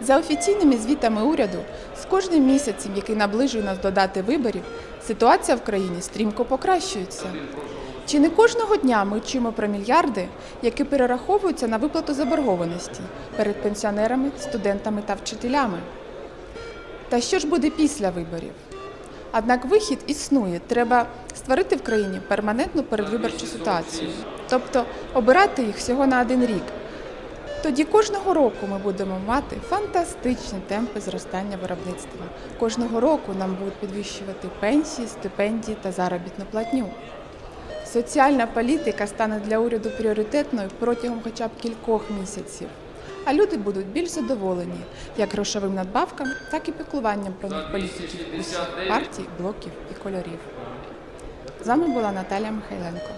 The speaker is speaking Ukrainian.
За офіційними звітами уряду, з кожним місяцем, який наближує нас до дати виборів, ситуація в країні стрімко покращується. Чи не кожного дня ми чуємо про мільярди, які перераховуються на виплату заборгованості перед пенсіонерами, студентами та вчителями? Та що ж буде після виборів? Однак вихід існує. Треба створити в країні перманентну передвиборчу ситуацію, тобто обирати їх всього на один рік. Тоді кожного року ми будемо мати фантастичні темпи зростання виробництва. Кожного року нам будуть підвищувати пенсії, стипендії та заробітну платню. Соціальна політика стане для уряду пріоритетною протягом хоча б кількох місяців. А люди будуть більш задоволені як грошовим надбавкам, так і піклуванням про них політиків усіх партій, блоків і кольорів. З вами була Наталія Михайленко.